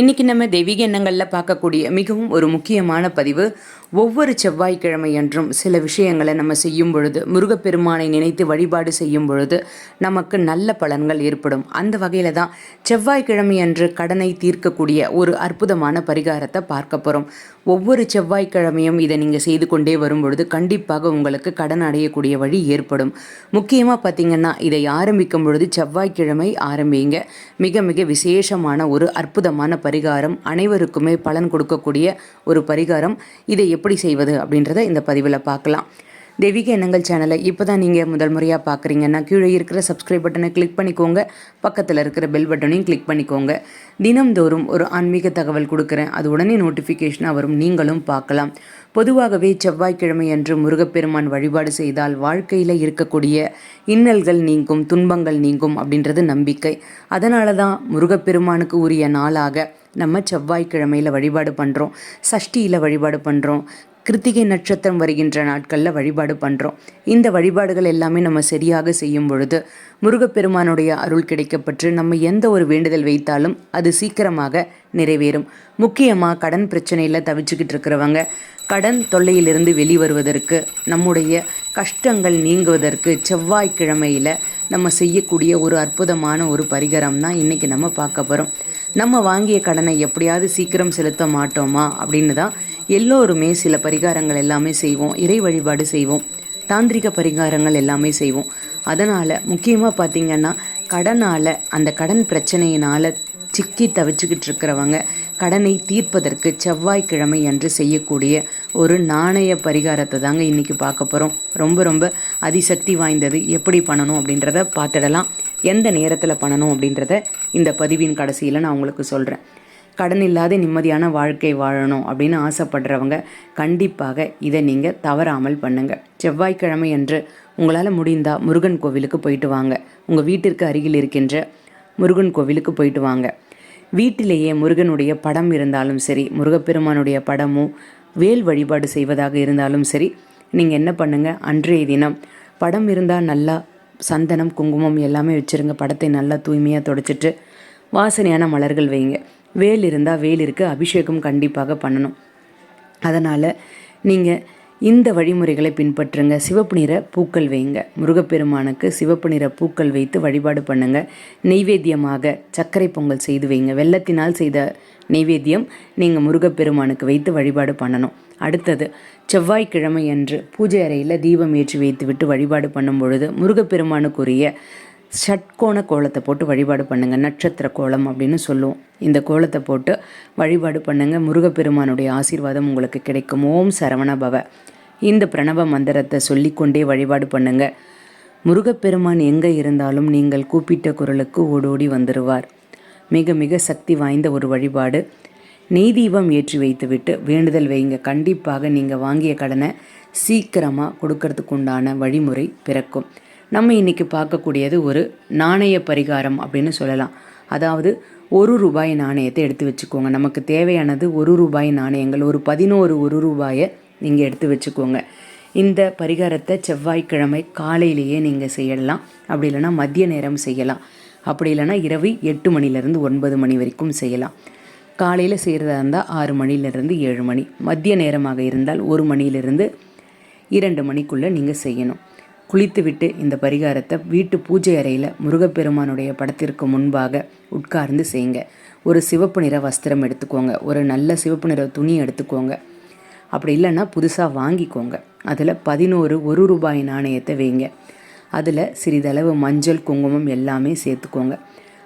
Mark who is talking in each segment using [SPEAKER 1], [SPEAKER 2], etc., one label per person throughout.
[SPEAKER 1] இன்னைக்கு நம்ம தெய்வீக எண்ணங்களில் பார்க்கக்கூடிய மிகவும் ஒரு முக்கியமான பதிவு ஒவ்வொரு செவ்வாய்க்கிழமை என்றும் சில விஷயங்களை நம்ம செய்யும் பொழுது முருகப்பெருமானை நினைத்து வழிபாடு செய்யும் பொழுது நமக்கு நல்ல பலன்கள் ஏற்படும். அந்த வகையில் தான் செவ்வாய்க்கிழமை அன்று கடனை தீர்க்கக்கூடிய ஒரு அற்புதமான பரிகாரத்தை பார்க்க போகிறோம் ஒவ்வொரு செவ்வாய்க்கிழமையும் இதை நீங்கள் செய்து கொண்டே வரும் பொழுது கண்டிப்பாக உங்களுக்கு கடன் அடையக்கூடிய வழி ஏற்படும். முக்கியமாக பார்த்தீங்கன்னா இதை ஆரம்பிக்கும் பொழுது செவ்வாய்க்கிழமை ஆரம்பிங்க. மிக மிக விசேஷமான ஒரு அற்புதமான பரிகாரம் அனைவருக்குமே பலன் கொடுக்கக்கூடிய ஒரு பரிகாரம். இதை எப்படி செய்வது அப்படின்றத இந்த பதிவில் பார்க்கலாம். தெய்வீக எண்ணங்கள் சேனலை இப்போ தான் நீங்கள் முதல் முறையாக பார்க்குறீங்கன்னா கீழே இருக்கிற சப்ஸ்கிரைப் பட்டனை கிளிக் பண்ணிக்கோங்க. பக்கத்தில் இருக்கிற பெல் பட்டனையும் கிளிக் பண்ணிக்கோங்க. தினம்தோறும் ஒரு ஆன்மீக தகவல் கொடுக்குறேன். அது உடனே நோட்டிஃபிகேஷனாக வரும். நீங்களும் பார்க்கலாம். பொதுவாகவே செவ்வாய்க்கிழமை அன்று முருகப்பெருமான் வழிபாடு செய்தால் வாழ்க்கையில் இருக்கக்கூடிய இன்னல்கள் நீங்கும் துன்பங்கள் நீங்கும் அப்படின்றது நம்பிக்கை. அதனால தான் முருகப்பெருமானுக்கு உரிய நாளாக நம்ம செவ்வாய்க்கிழமையில் வழிபாடு பண்ணுறோம் சஷ்டியில் வழிபாடு பண்ணுறோம் கிருத்திகை நட்சத்திரம் வருகின்ற நாட்களில் வழிபாடு பண்ணுறோம் இந்த வழிபாடுகள் எல்லாமே நம்ம சரியாக செய்யும் பொழுது முருகப்பெருமானுடைய அருள் கிடைக்கப்பட்டு நம்ம எந்த ஒரு வேண்டுதல் வைத்தாலும் அது சீக்கிரமாக நிறைவேறும். முக்கியமாக கடன் பிரச்சனையில் தவிச்சுக்கிட்டு இருக்கிறவங்க கடன் தொல்லையிலிருந்து வெளிவருவதற்கு நம்முடைய கஷ்டங்கள் நீங்குவதற்கு செவ்வாய்க்கிழமையில் நம்ம செய்யக்கூடிய ஒரு அற்புதமான ஒரு பரிகாரம் தான் இன்றைக்கி நம்ம பார்க்க போகிறோம் நம்ம வாங்கிய கடனை எப்படியாவது சீக்கிரம் செலுத்த மாட்டோமா அப்படின்னு தான் எல்லோருமே சில பரிகாரங்கள் எல்லாமே செய்வோம் இறை வழிபாடு செய்வோம் தாந்திரிக பரிகாரங்கள் எல்லாமே செய்வோம். அதனால் முக்கியமாக பார்த்திங்கன்னா கடனால் அந்த கடன் பிரச்சனையினால் சிக்கி தவிச்சுக்கிட்டு இருக்கிறவங்க கடனை தீர்ப்பதற்கு செவ்வாய்க்கிழமை அன்று செய்யக்கூடிய ஒரு நாணய பரிகாரத்தை தாங்க இன்றைக்கி பார்க்க போகிறோம் ரொம்ப ரொம்ப அதிசக்தி வாய்ந்தது. எப்படி பண்ணணும் அப்படின்றத பார்த்துடலாம். எந்த நேரத்தில் பண்ணணும் அப்படின்றத இந்த பதிவின் கடைசியில் நான் உங்களுக்கு சொல்கிறேன் கடன் இல்லாத நிம்மதியான வாழ்க்கை வாழணும் அப்படின்னு ஆசைப்படுறவங்க கண்டிப்பாக இதை நீங்கள் தவறாமல் பண்ணுங்கள் செவ்வாய்க்கிழமை என்று உங்களால் முடிந்தால் முருகன் கோவிலுக்கு போயிட்டு வாங்க. உங்கள் வீட்டிற்கு அருகில் இருக்கின்ற முருகன் கோவிலுக்கு போயிட்டு வாங்க. வீட்டிலேயே முருகனுடைய படம் இருந்தாலும் சரி முருகப்பெருமானுடைய படமும் வேல் வழிபாடு செய்வதாக இருந்தாலும் சரி நீங்கள் என்ன பண்ணுங்கள் அன்றைய தினம் படம் இருந்தால் நல்லா சந்தனம் குங்குமம் எல்லாமே வச்சுருங்க. படத்தை நல்லா தூய்மையாக தொடச்சிட்டு வாசனையான மலர்கள் வைங்க. வேல் இருந்தால் வேலிற்கு அபிஷேகம் கண்டிப்பாக பண்ணணும். அதனால் நீங்கள் இந்த வழிமுறைகளை பின்பற்றுங்க. சிவப்பு நிற பூக்கள் வைங்க. முருகப்பெருமானுக்கு சிவப்பு நிற பூக்கள் வைத்து வழிபாடு பண்ணுங்க. நெய்வேத்தியமாக சர்க்கரை பொங்கல் செய்து வைங்க. வெள்ளத்தினால் செய்த நெய்வேத்தியம் நீங்கள் முருகப்பெருமானுக்கு வைத்து வழிபாடு பண்ணணும். அடுத்தது செவ்வாய்க்கிழமை அன்று பூஜை அறையில் தீபம் ஏற்றி வைத்துவிட்டு வழிபாடு பண்ணும் பொழுது முருகப்பெருமானுக்குரிய ஷட்கோண கோலத்தை போட்டு வழிபாடு பண்ணுங்கள் நட்சத்திர கோலம் அப்படின்னு சொல்லுவோம். இந்த கோலத்தை போட்டு வழிபாடு பண்ணுங்கள் முருகப்பெருமானுடைய ஆசீர்வாதம் உங்களுக்கு கிடைக்கும். ஓம் சரவண பவ. இந்த பிரணவ மந்திரத்தை சொல்லிக்கொண்டே வழிபாடு பண்ணுங்கள் முருகப்பெருமான் எங்கே இருந்தாலும் நீங்கள் கூப்பிட்ட குரலுக்கு ஓடோடி வந்துடுவார் மிக மிக சக்தி வாய்ந்த ஒரு வழிபாடு. நெய் தீபம் ஏற்றி வைத்துவிட்டு வேண்டுதல் வைங்க. கண்டிப்பாக நீங்கள் வாங்கிய கடனை சீக்கிரமாக கொடுக்கறதுக்கு உண்டான வழிமுறை பிறக்கும். நம்ம இன்றைக்கி பார்க்கக்கூடியது ஒரு நாணய பரிகாரம் அப்படின்னு சொல்லலாம். அதாவது ஒரு ரூபாய் நாணயத்தை எடுத்து வச்சுக்கோங்க. நமக்கு தேவையானது ஒரு ரூபாய் நாணயங்கள் ஒரு பதினோரு ஒரு ரூபாயை நீங்கள் எடுத்து வச்சுக்கோங்க. இந்த பரிகாரத்தை செவ்வாய்க்கிழமை காலையிலேயே நீங்கள் செய்யலாம். அப்படி இல்லைன்னா மதிய நேரம் செய்யலாம். அப்படி இல்லைன்னா இரவு எட்டு மணிலேருந்து ஒன்பது மணி வரைக்கும் செய்யலாம். காலையில் செய்கிறதா இருந்தால் ஆறு மணிலேருந்து ஏழு மணி. மதிய நேரமாக இருந்தால் ஒரு மணியிலிருந்து இரண்டு மணிக்குள்ளே நீங்கள் செய்யணும். குளித்துவிட்டு இந்த பரிகாரத்தை வீட்டு பூஜை அறையில் முருகப்பெருமானுடைய படத்திற்கு முன்பாக உட்கார்ந்து செய்யுங்க. ஒரு சிவப்பு நிற வஸ்திரம் எடுத்துக்கோங்க. ஒரு நல்ல சிவப்பு நிற துணி எடுத்துக்கோங்க. அப்படி இல்லைன்னா புதுசாக வாங்கிக்கோங்க. அதில் பதினோரு ஒரு ரூபாய் நாணயத்தை வைங்க. அதில் சிறிதளவு மஞ்சள் குங்குமம் எல்லாமே சேர்த்துக்கோங்க.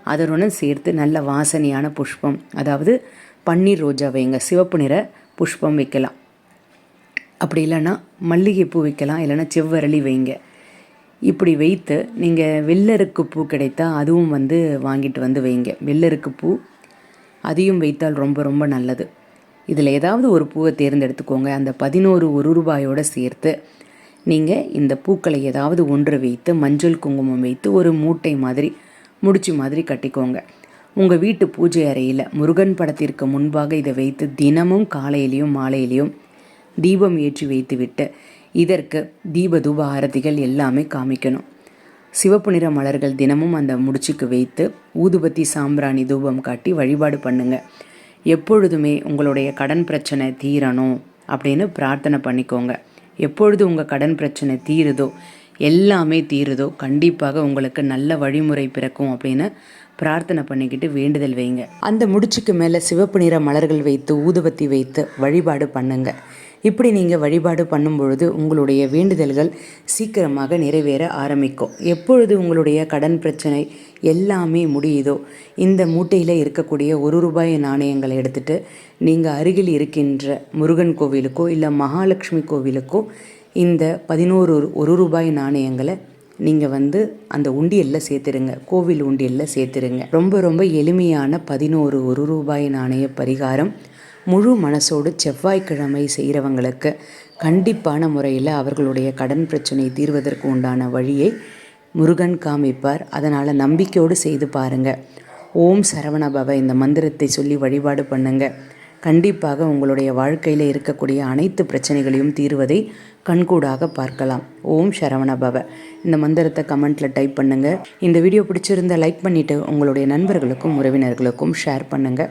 [SPEAKER 1] அதனுடன் சேர்த்து நல்ல வாசனையான புஷ்பம் அதாவது பன்னீர் ரோஜா வைங்க. சிவப்பு நிற புஷ்பம் வைக்கலாம். அப்படி இல்லைன்னா மல்லிகைப்பூ வைக்கலாம். இல்லைன்னா செவ்வரளி வைங்க. இப்படி வைத்து நீங்கள் வெள்ளருக்கு பூ கிடைத்தா அதுவும் வந்து வாங்கிட்டு வந்து வைங்க. வெள்ளருக்கு பூ அதையும் வைத்தால் ரொம்ப ரொம்ப நல்லது. இதில் ஏதாவது ஒரு பூவை தேர்ந்தெடுத்துக்கோங்க. அந்த பதினோரு ஒரு ரூபாயோடு சேர்த்து நீங்கள் இந்த பூக்களை ஏதாவது ஒன்று வைத்து மஞ்சள் குங்குமம் வைத்து ஒரு மூட்டை மாதிரி முடிச்சு மாதிரி கட்டிக்கோங்க. உங்கள் வீட்டு பூஜை அறையில் முருகன் படத்திற்கு முன்பாக இதை வைத்து தினமும் காலையிலையும் மாலையிலையும் தீபம் ஏற்றி வைத்துவிட்டு இதற்கு தீபதூப ஆரத்திகள் எல்லாமே காமிக்கணும். சிவப்பு நிற மலர்கள் தினமும் அந்த முடிச்சுக்கு வைத்து ஊதுபத்தி சாம்பிராணி தூபம் காட்டி வழிபாடு பண்ணுங்க. எப்பொழுதுமே உங்களுடைய கடன் பிரச்சனை தீரணும் அப்படின்னு பிரார்த்தனை பண்ணிக்கோங்க. எப்பொழுது உங்கள் கடன் பிரச்சனை தீருதோ எல்லாமே தீருதோ கண்டிப்பாக உங்களுக்கு நல்ல வழிமுறை பிறக்கும் அப்படின்னு பிரார்த்தனை பண்ணிக்கிட்டு வேண்டுதல் வைங்க. அந்த முடிச்சுக்கு மேலே சிவப்பு நிற மலர்கள் வைத்து ஊதுபத்தி வைத்து வழிபாடு பண்ணுங்கள் இப்படி நீங்கள் வழிபாடு பண்ணும் பொழுது உங்களுடைய வேண்டுதல்கள் சீக்கிரமாக நிறைவேற ஆரம்பிக்கும். எப்பொழுது உங்களுடைய கடன் பிரச்சனை எல்லாமே முடியுதோ இந்த மூட்டையில் இருக்கக்கூடிய ஒரு ரூபாய் நாணயங்களை எடுத்துகிட்டு நீங்கள் அருகில் இருக்கின்ற முருகன் கோவிலுக்கோ இல்லை மகாலட்சுமி கோவிலுக்கோ இந்த பதினோரு ஒரு ரூபாய் நாணயங்களை நீங்கள் வந்து அந்த உண்டியலில் சேர்த்துருங்க. கோவில் உண்டியலில் சேர்த்துருங்க. ரொம்ப ரொம்ப எளிமையான பதினோரு ஒரு ரூபாய் நாணய பரிகாரம் முழு மனசோடு செவ்வாய்க்கிழமை செய்கிறவங்களுக்கு கண்டிப்பான முறையில் அவர்களுடைய கடன் பிரச்சனை தீர்வதற்கு உண்டான வழியை முருகன் காமிப்பார். அதனால் நம்பிக்கையோடு செய்து பாருங்கள் ஓம் சரவணபவ இந்த மந்திரத்தை சொல்லி வழிபாடு பண்ணுங்க. கண்டிப்பாக உங்களுடைய வாழ்க்கையில் இருக்கக்கூடிய அனைத்து பிரச்சனைகளையும் தீர்வதை கண்கூடாக பார்க்கலாம். ஓம் சரவணபவ இந்த மந்திரத்தை கமெண்ட்டில் டைப் பண்ணுங்கள் இந்த வீடியோ பிடிச்சிருந்தா லைக் பண்ணிவிட்டு உங்களுடைய நண்பர்களுக்கும் உறவினர்களுக்கும் ஷேர் பண்ணுங்கள்